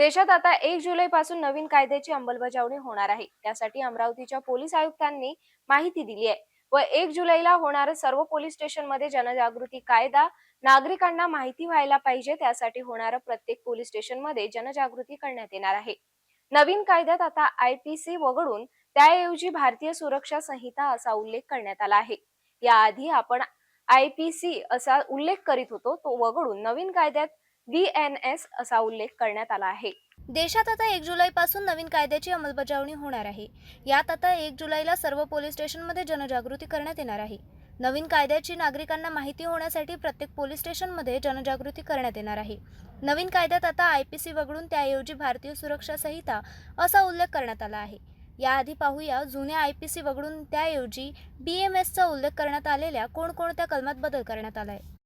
देशात आता एक जुलै पासून नवीन कायद्याची अंमलबजावणी होणार आहे. त्यासाठी अमरावतीच्या पोलीस आयुक्तांनी माहिती दिली आहे. व एक जुलैला होणार सर्व पोलीस स्टेशनमध्ये जनजागृती कायदा नागरिकांना माहिती व्हायला पाहिजे. त्यासाठी होणार प्रत्येक पोलीस स्टेशनमध्ये जनजागृती करण्यात येणार आहे. नवीन कायद्यात आता आय पी सी वगळून त्याऐवजी भारतीय सुरक्षा संहिता असा उल्लेख करण्यात आला आहे. याआधी आपण आय पी सी असा उल्लेख करीत होतो. तो वगळून नवीन कायद्यात व्ही एन एस असा उल्लेख करण्यात आला आहे. देशात आता एक जुलैपासून नवीन कायद्याची अंमलबजावणी होणार आहे. यात आता एक जुलैला सर्व पोलीस स्टेशनमध्ये जनजागृती करण्यात येणार आहे. नवीन कायद्याची नागरिकांना माहिती होण्यासाठी प्रत्येक पोलीस स्टेशनमध्ये जनजागृती करण्यात येणार आहे. नवीन कायद्यात आता आय पी सी वगळून त्याऐवजी भारतीय सुरक्षा संहिता असा उल्लेख करण्यात आला आहे. याआधी पाहूया जुन्या आय पी सी वगळून त्याऐवजी बी एम एसचा उल्लेख करण्यात आलेल्या कोणकोणत्या कलमात बदल करण्यात आला आहे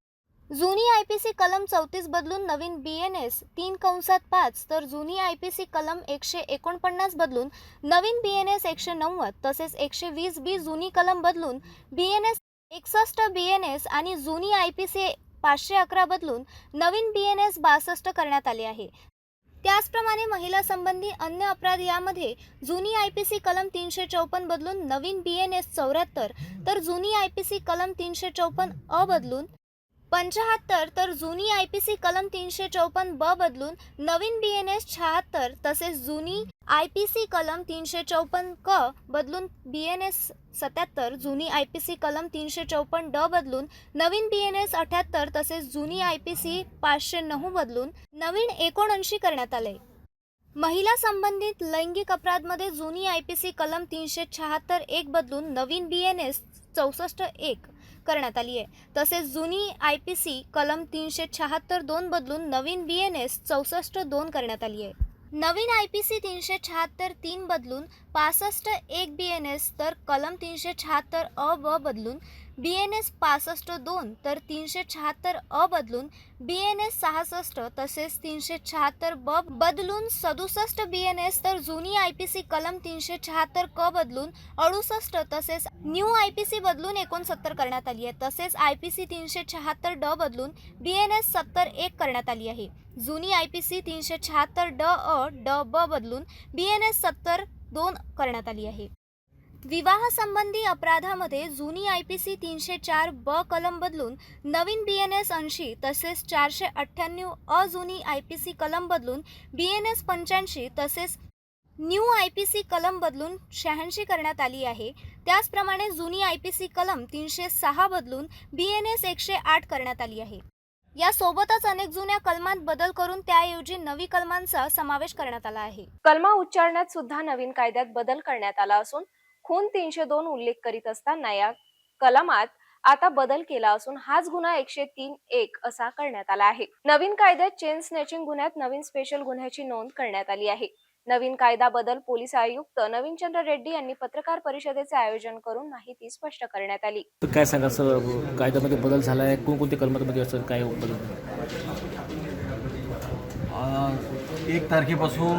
जुनी आय पी सी कलम चौतीस बदलून नवीन बी एन एस तीन कंसात पाच तर जुनी आय पी सी कलम एकशे एकोणपन्नास बदलून नवीन बी एन एस एकशे नव्वद तसेच एकशे वीस बी जुनी कलम बदलून बी एन एस एकसष्ट बी एन एस आणि जुनी आय पी सी पाचशे अकरा बदलून नवीन बी एन एस बासष्ट करण्यात आले आहे. त्याचप्रमाणे महिला संबंधी अन्य अपराध यामध्ये जुनी आय पी सी कलम तीनशे चौपन्न बदलून नवीन बी एन एस चौऱ्याहत्तर तर जुनी आय पी सी कलम तीनशे चौपन्न अ बदलून पंचाहत्तर तर जुनी आय पी सी कलम तीनशे चौपन्न ब बदलून नवीन बी एन एस शहात्तर तसेच जुनी आय पी सी कलम तीनशे चौपन्न क बदलून बी एन एस सत्याहत्तर जुनी आय पी सी कलम तीनशे चौपन्न ड बदलून नवीन बी एन एस अठ्याहत्तर तसेच जुनी आय पी सी पाचशे नऊ बदलून नवीन एकोणऐंशी करण्यात आले. महिला संबंधित लैंगिक अपराधमध्ये जुनी आय पी सी कलम तीनशे शहात्तर एक बदलून नवीन बी एन एस चौसष्ट एक करण्यात आली आहे. तसेच जुनी आय पी सी कलम तीनशे शहात्तर दोन बदलून नवीन बी एन एस चौसष्ट दोन करण्यात आली आहे. नवीन आय पी सी तीनशे शहात्तर तीन बदलून पासष्ट एक बी एन एस तर कलम तीनशे शहात्तर अ ब बदलून बी एन एस पासष्ट दोन तर तीनशे शहात्तर अ बदलून बी एन एस सहासष्ट तसेच तीनशे शहात्तर ब बदलून सदुसष्ट बी एन एस तर जुनी आय पी सी कलम तीनशे शहात्तर क बदलून अडुसष्ट तसेच न्यू आय पी सी बदलून एकोणसत्तर करण्यात आली आहे. तसेच आय पी सी तीनशे शहात्तर ड बदलून बी एन एस सत्तर एक करण्यात आली आहे. जुनी आय पी सी तीनशे शहात्तर ड अ ड ब बदलून बी एन एस सत्तर दोन करण्यात आली आहे. विवाह संबंधी अपराधामध्ये जुनी आय पी सी तीनशे चार ब कलम बदलून नवीन बी एन एस ऐंशी तसेच चारशे अठ्ठ्याण्णव अ जुनी आय पी सी कलम बदलून बी एन एस पंच्याऐंशी तसेच न्यू आय पी सी कलम बदलून शहाऐंशी करण्यात आली आहे. त्याचप्रमाणे जुनी आय पी सी कलम तीनशे सहा बदलून बी एन एस एकशे आठ करण्यात आली आहे. यासोबतच अनेक जुन्या कलमात बदल करून त्याऐवजी नवी कलमांचा समावेश करण्यात आला आहे. कलमा उच्चारण्यात सुद्धा नवीन कायद्यात बदल करण्यात आला असून खून तीनशे दोन उल्लेख करीत असताना या कलमात आता बदल केला असून हाच गुन्हा एकशे तीन एक असा करण्यात आला आहे. नवीन कायद्यात चेन स्नॅचिंग गुन्ह्यात नवीन स्पेशल गुन्ह्याची नोंद करण्यात आली आहे. नवीन कायदा बदल पोलीस आयुक्त नवीन चंद्र रेड्डी यांनी पत्रकार परिषदेचे आयोजन करून माहिती स्पष्ट करण्यात आली. तर काय सांगा असं कायद्यामध्ये बदल झाला आहे कोणकोणत्या कलमामध्ये असं काय बदल आ, एक तारखेपासून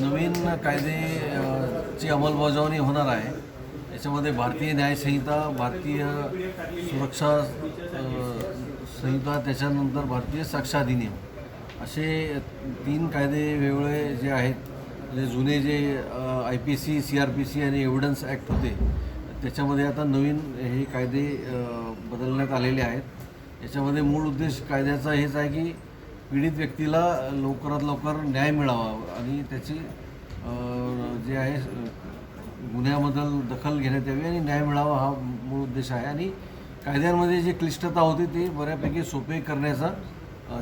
नवीन कायदे ची अंमलबजावणी होणार आहे. याच्यामध्ये भारतीय न्यायसंहिता भारतीय सुरक्षा संहिता त्याच्यानंतर भारतीय साक्ष अधिनियम असे तीन कायदे वेगवेगळे जे आहेत जे जुने जे I P C C R P C आणि एव्हिडन्स ॲक्ट होते त्याच्यामध्ये आता नवीन हे कायदे बदलण्यात आलेले आहेत. याच्यामध्ये मूळ उद्देश कायद्याचा हेच आहे की पीडित व्यक्तीला लवकरात लवकर न्याय मिळावा आणि त्याची जे आहे गुन्ह्याबद्दल दखल घेण्यात यावी आणि न्याय मिळावा हा मूळ उद्देश आहे. आणि कायद्यांमध्ये जी क्लिष्टता होती ती बऱ्यापैकी सोपे करण्याचा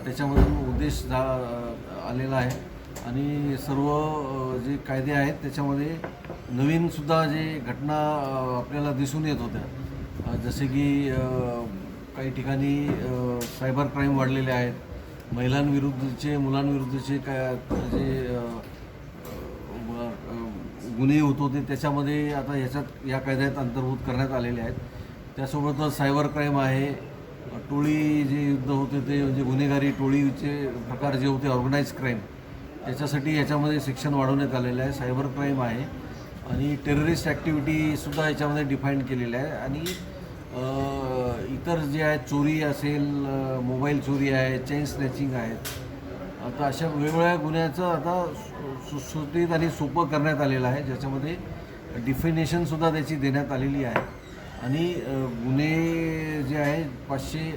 त्याच्यामधून उद्देश जा आलेला आहे. आणि सर्व जे कायदे आहेत त्याच्यामध्ये नवीनसुद्धा जे घटना आपल्याला दिसून येत होत्या. जसे की काही ठिकाणी सायबर क्राईम वाढलेले आहेत. महिलांविरुद्धचे मुलांविरुद्धचे काय जे गुन्हे होत होते त्याच्यामध्ये आता ह्याच्यात या कायद्यात अंतर्भूत करण्यात आलेले आहेत. त्यासोबतच सायबर क्राईम आहे. टोळी जे युद्ध होते ते म्हणजे गुन्हेगारी टोळीचे प्रकार जे होते ऑर्गनाईज क्राईम त्याच्यासाठी याच्यामध्ये शिक्षण वाढवण्यात आलेलं आहे. सायबर क्राईम आहे. आणि टेररिस्ट ॲक्टिव्हिटीसुद्धा याच्यामध्ये डिफाईन केलेलं आहे. आणि इतर जे आहेत चोरी असेल मोबाईल चोरी आहे चेन स्नॅचिंग आहेत आता अशा वेगवेगळ्या गुन्ह्याचं आता सु- आणि सोपं करण्यात आलेलं आहे. ज्याच्यामध्ये डिफिनेशनसुद्धा त्याची देण्यात आलेली आहे. आणि गुन्हे जे आहे पाचशे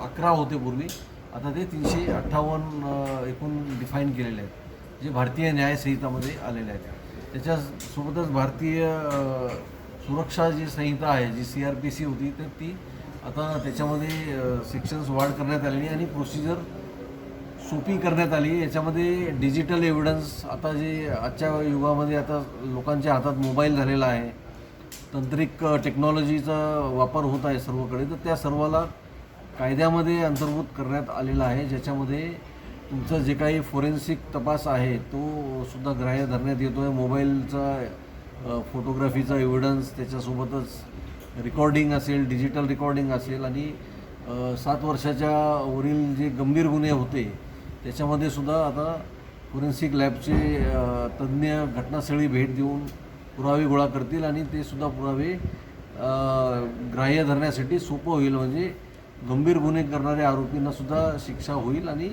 अकरा होते पूर्वी. आता ते तीनशे अठ्ठावन्न एकूण डिफाईन केलेले आहेत. जे भारतीय न्यायसंहितामध्ये आलेले आहेत. त्याच्यासोबतच भारतीय सुरक्षा जी संहिता आहे जी सी आर पी सी होती तर ती आता त्याच्यामध्ये सेक्शन्स वाढ करण्यात आलेली आणि प्रोसिजर सोपी करण्यात आली. याच्यामध्ये डिजिटल एव्हिडन्स आता जे आजच्या युगामध्ये आता लोकांच्या हातात मोबाईल झालेला आहे. तांत्रिक टेक्नॉलॉजीचा वापर होत आहे सर्वकडे. तर त्या सर्वाला कायद्यामध्ये अंतर्भूत करण्यात आलेला आहे. ज्याच्यामध्ये तुमचं जे काही फोरेन्सिक तपास आहे तो सुद्धा ग्राह्य धरण्यात येतो आहे मोबाईलचा फोटोग्राफीचा एव्हिडन्स त्याच्यासोबतच रेकॉर्डिंग असेल डिजिटल रेकॉर्डिंग असेल. आणि सात वर्षाच्या वरील जे गंभीर गुन्हे होते त्याच्यामध्ये सुद्धा आता फोरेन्सिक लॅबचे तज्ज्ञ घटनास्थळी भेट देऊन पुरावे गोळा करतील आणि ते सुद्धा पुरावे ग्राह्य धरण्यासाठी सोपं होईल. म्हणजे गंभीर गुन्हे करणाऱ्या आरोपींना सुद्धा शिक्षा होईल आणि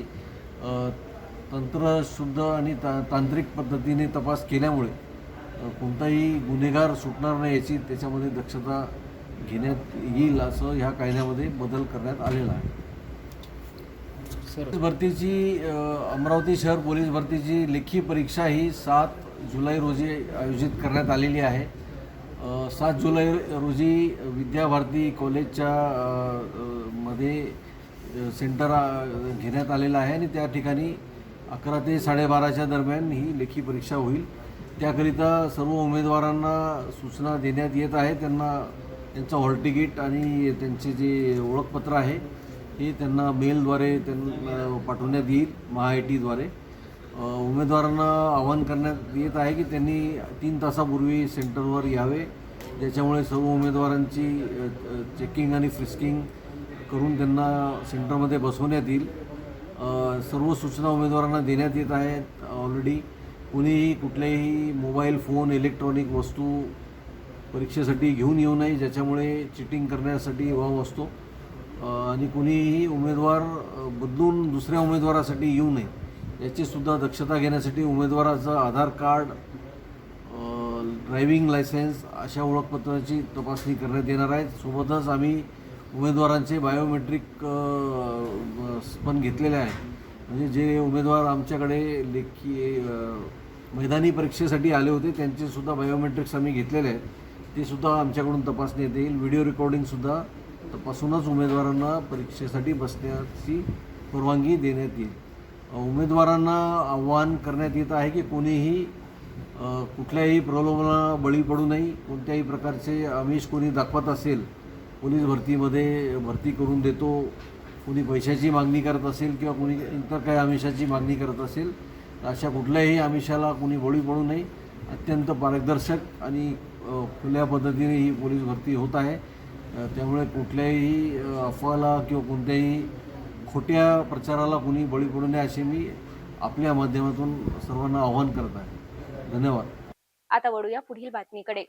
तंत्रशुद्ध आणि ता तांत्रिक पद्धतीने तपास केल्यामुळे कोणताही गुन्हेगार सुटणार नाही याची त्याच्यामध्ये दक्षता घेण्यात येईल असं ह्या कायद्यामध्ये बदल करण्यात आलेला आहे. पोलीस भरतीची अमरावती शहर पोलीस भरतीची लेखी परीक्षा ही सात जुलै रोजी आयोजित करण्यात आलेली आहे. सात जुलै रोजी विद्याभारती कॉलेजच्या मध्ये सेंटर घेण्यात आलेलं आहे आणि त्या ठिकाणी अकरा ते साडेबाराच्या दरम्यान ही लेखी परीक्षा होईल. त्याकरिता सर्व उमेदवारांना सूचना देण्यात येत आहे. त्यांना त्यांचं हॉल तिकीट आणि त्यांचे जे ओळखपत्र आहे हे त्यांना मेलद्वारे त्यांना पाठवण्यात येईल महा आय टीद्वारे उमेदवारांना आवाहन करण्यात येत आहे की त्यांनी तीन तासापूर्वी सेंटरवर यावे. ज्याच्यामुळे सर्व उमेदवारांची चेकिंग आणि फ्रिस्किंग करून त्यांना सेंटरमध्ये बसवण्यात येईल. सर्व सूचना उमेदवारांना देण्यात येत आहेत ऑलरेडी कुणीही कुठल्याही मोबाईल फोन इलेक्ट्रॉनिक वस्तू परीक्षेसाठी घेऊन येऊ नये ज्याच्यामुळे चिटिंग करण्यासाठी वाव असतो. आणि कुणीही उमेदवार बदलून दुसऱ्या उमेदवारासाठी येऊ नये याची सुद्धा दक्षता घेण्यासाठी उमेदवाराचं आधार कार्ड ड्रायव्हिंग लायसन्स अशा ओळखपत्राची तपासणी करण्यात येणार आहे. सोबतच आम्ही उमेदवारांचे बायोमेट्रिक पण घेतलेले आहे. म्हणजे जे उमेदवार आमच्याकडे लेखी मैदानी परीक्षेसाठी आले होते त्यांचे सुद्धा बायोमेट्रिक्स आम्ही घेतलेले आहेत. ते सुद्धा आमच्याकडून तपासण्यात येईल. व्हिडिओ रेकॉर्डिंगसुद्धा तपासूनच उमेदवारांना परीक्षेसाठी बसण्याची परवानगी देण्यात येईल. उमेदवारांना आव्हान करण्यात येत आहे की कोणीही कुठल्याही प्रलोभना बळी पडू नये. कोणत्याही प्रकारचे आमिष कोणी दाखवत असेल पोलीस भरतीमध्ये भरती करून देतो. कोणी पैशाची मागणी करत असेल किंवा कोणी इतर काही आमिषाची मागणी करत असेल तर अशा कुठल्याही आमिषाला कोणी बळी पडू नये. अत्यंत पारदर्शक आणि खुल्या पद्धतीने ही पोलीस भरती होत आहे. त्यामुळे कुठल्याही अफवाला किंवा कोणत्याही खोट्या प्रचाराला कोणी बळी पडू नये असे मी आपल्या माध्यमातून सर्वांना आवाहन करत आहे. धन्यवाद. आता वळूया पुढील बातमीकडे.